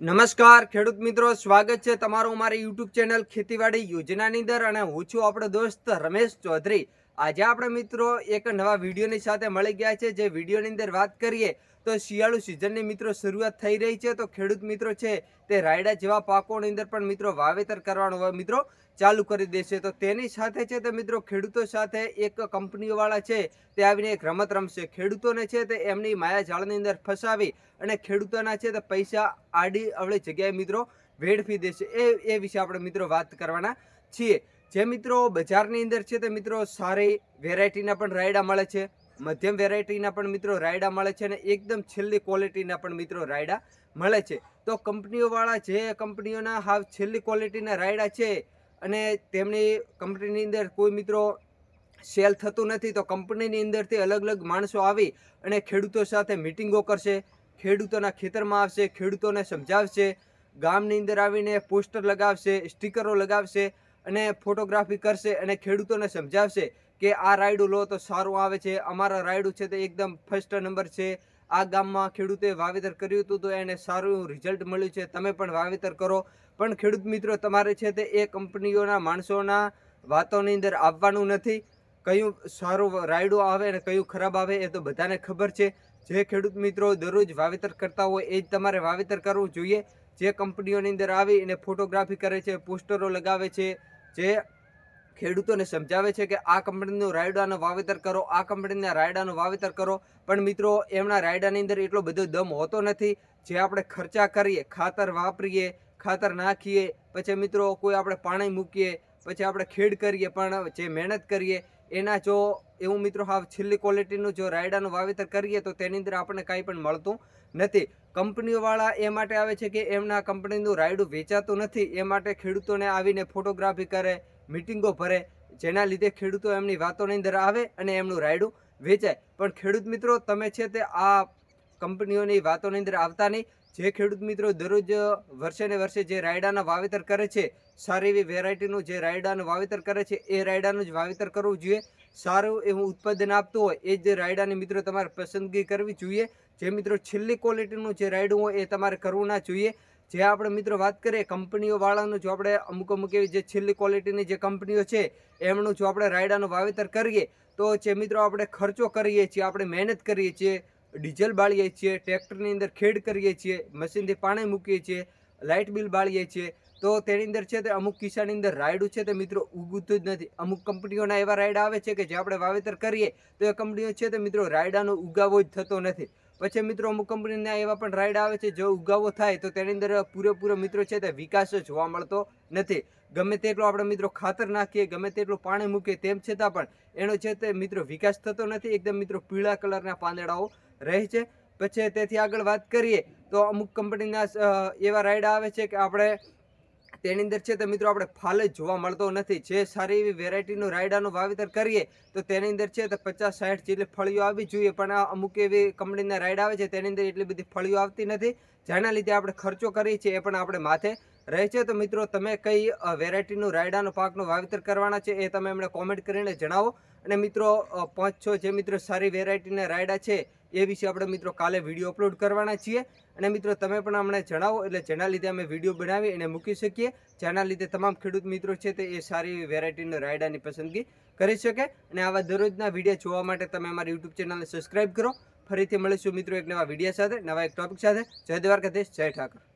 નમસ્કાર, ખેડૂત મિત્રો, સ્વાગત છે તમારું મારી યુટ્યુબ ચેનલ ખેતીવાડી યોજનાની અંદર અને હું છું આપણો દોસ્ત રમેશ ચૌધરી. આજે આપણે મિત્રો એક નવા વિડીયોની સાથે મળી ગયા છે. જે વિડીયોની અંદર વાત કરીએ તો શિયાળુ સિઝનની મિત્રો શરૂઆત થઈ રહી છે, તો ખેડૂત મિત્રો છે તે રાયડા જેવા પાકોની અંદર પણ મિત્રો વાવેતર કરવાનું હોય. મિત્રો, ચાલુ કરી દેશે. તો તેની સાથે છે તે મિત્રો ખેડૂતો સાથે એક કંપનીઓવાળા છે, તે આવીને એક રમત રમશે. ખેડૂતોને છે તે એમની માયા જાળની અંદર ફસાવી અને ખેડૂતોના છે તે પૈસા આડી અવળી જગ્યાએ મિત્રો વેડફી દેશે. એ એ વિશે આપણે મિત્રો વાત કરવાના છીએ. જે મિત્રો બજારની અંદર છે તે મિત્રો સારી વેરાયટીના પણ રાયડા મળે છે. મધ્યમ વેરાયટીના પણ મિત્રો રાયડા મળે છે અને એકદમ છેલ્લી ક્વોલિટીના પણ મિત્રો રાયડા મળે છે. તો કંપનીઓવાળા જે કંપનીઓના હાવ છેલ્લી ક્વોલિટીના રાયડા છે અને તેમની કંપનીની અંદર કોઈ મિત્રો સેલ થતું નથી, તો કંપનીની અંદરથી અલગ અલગ માણસો આવી અને ખેડૂતો સાથે મિટિંગો કરશે, ખેડૂતોના ખેતરમાં આવશે, ખેડૂતોને સમજાવશે, ગામની અંદર આવીને પોસ્ટર લગાવશે સ્ટીકરો લગાવશે અને ફોટોગ્રાફી કરશે અને ખેડૂતોને સમજાવશે કે આ રાયડું લો તો સારું આવે છે. અમારા રાયડું છે તે એકદમ ફર્સ્ટ નંબર છે. આ ગામમાં ખેડૂતે વાવેતર કર્યું હતું તો એને સારું રિઝલ્ટ મળ્યું છે. તમે પણ વાવેતર કરો. પણ ખેડૂત મિત્રો, તમારે છે તે એ કંપનીઓના માણસોના વાતોની અંદર આવવાનું નથી. કયું સારું રાયડું આવે અને કયું ખરાબ આવે એ તો બધાને ખબર છે. જે ખેડૂત મિત્રો દરરોજ વાવેતર કરતા હોય એ જ તમારે વાવેતર કરવું જોઈએ. જે કંપનીઓની અંદર આવી અને ફોટોગ્રાફી કરે છે, પોસ્ટરો લગાવે છે જે ખેડૂતોને સમજાવે છે કે આ કંપનીનું રાયડાનું વાવેતર કરો, આ કંપનીના રાયડાનું વાવેતર કરો. પણ મિત્રો, એમના રાયડાની અંદર એટલો બધો દમ હોતો નથી. જે આપણે ખર્ચા કરીએ, ખાતર વાપરીએ, ખાતર નાખીએ, પછી મિત્રો કોઈ આપણે પાણી મૂકીએ, પછી આપણે ખેડ કરીએ, પણ જે મહેનત કરીએ, એના જો એવું મિત્રો, હાવ છેલ્લી ક્વોલિટીનું જો રાયડાનું વાવેતર કરીએ, તો તેની અંદર આપણને કાંઈ પણ મળતું નથી. કંપનીઓવાળા એ માટે આવે છે કે એમના કંપનીનું રાયડું વેચાતું નથી, એ માટે ખેડૂતોને આવીને ફોટોગ્રાફી કરે મિટિંગો ભરે, જેના લીધે ખેડૂતો એમની વાતોની અંદર આવે અને એમનું રાયડું વેચાય. પણ ખેડૂત મિત્રો, તમે છે તે આ કંપનીઓની વાતોની અંદર આવતા નહીં. જે ખેડૂત મિત્રો દરરોજ વર્ષે ને વર્ષે જે રાયડાના વાવેતર કરે છે, સારી એવી વેરાયટીનું જે રાયડાનું વાવેતર કરે છે, એ રાયડાનું જ વાવેતર કરવું જોઈએ. સારું એવું ઉત્પાદન આપતું હોય, એ જ રાયડાની મિત્રો તમારે પસંદગી કરવી જોઈએ. જે મિત્રો છેલ્લી ક્વોલિટીનું જે રાઇડ હોય એ તમારે કરવું ના જોઈએ. જે આપણે મિત્રો વાત કરીએ કંપનીઓ વાળાનું, જો આપણે અમુક અમુક એવી જે છેલ્લી ક્વોલિટીની જે કંપનીઓ છે, એમનું જો આપણે રાયડાનું વાવેતર કરીએ, તો જે મિત્રો આપણે ખર્ચો કરીએ છીએ, આપણે મહેનત કરીએ છીએ, ડીઝલ બાળીએ છીએ, ટ્રેક્ટરની અંદર ખેડ કરીએ છીએ, મશીનથી પાણી મૂકીએ છીએ, લાઇટ બિલ બાળીએ છીએ, તો તેની અંદર છે તે અમુક કિસ્સાની અંદર રાયડું છે તે મિત્રો ઉગતું જ નથી. અમુક કંપનીઓના એવા રાયડા આવે છે કે જે આપણે વાવેતર કરીએ, તો એ કંપનીઓ છે તે મિત્રો રાયડાનો ઉગાવો જ થતો નથી. પછી મિત્રો અમુક કંપનીના એવા પણ રાઈડ આવે છે, જો ઉગાવો થાય, તો તેની અંદર પૂરેપૂરો મિત્રો છે તે વિકાસ જોવા મળતો નથી. ગમે તેટલો આપણે મિત્રો ખાતર નાખીએ, ગમે તેટલું પાણી મૂકીએ, તેમ છતાં પણ એનો છે તે મિત્રો વિકાસ થતો નથી. એકદમ મિત્રો પીળા કલરના પાંદડાઓ રહે છે. પછી તેથી આગળ વાત કરીએ, તો અમુક કંપનીના એવા રાઈડ આવે છે કે આપણે તેની અંદર છે તો મિત્રો આપણે ફાલ જ જોવા મળતો નથી. જે સારી એવી વેરાયટીનું રાયડાનું વાવેતર કરીએ, તો તેની અંદર છે તો પચાસ સાઠ જેટલી ફળીઓ આવવી જોઈએ. પણ આ અમુક એવી કંપનીના રાયડા આવે છે, તેની અંદર એટલી બધી ફળીઓ આવતી નથી. જેના લીધે આપણે ખર્ચો કરીએ છીએ, એ પણ આપણે માથે રહે છે. તો મિત્રો, તમે કઈ વેરાયટીનું રાયડાનો પાકનું વાવેતર કરવાના છે, એ તમે એમણે કોમેન્ટ કરીને જણાવો. અને મિત્રો પાંચ છ જે મિત્રો સારી વેરાયટીના રાયડા છે એ વિશે આપણે મિત્રો કાલે વીડિયો અપલોડ કરવાના છીએ. અને મિત્રો, તમે પણ અમને જણાવો, એટલે જેના લીધે અમે વીડિયો બનાવી અને મૂકી શકીએ. જેના લીધે તમામ ખેડૂત મિત્રો છે તે એ સારી વેરાયટીનો રાયડાની પસંદગી કરી શકે. અને આવા દરરોજના વીડિયો જોવા માટે તમે અમારી યુટ્યુબ ચેનલને સબસ્ક્રાઇબ કરો. ફરીથી મળીશું મિત્રો એક નવા વીડિયો સાથે, નવા એક ટોપિક સાથે. જય દ્વારકાધીશ, જય ઠાકર.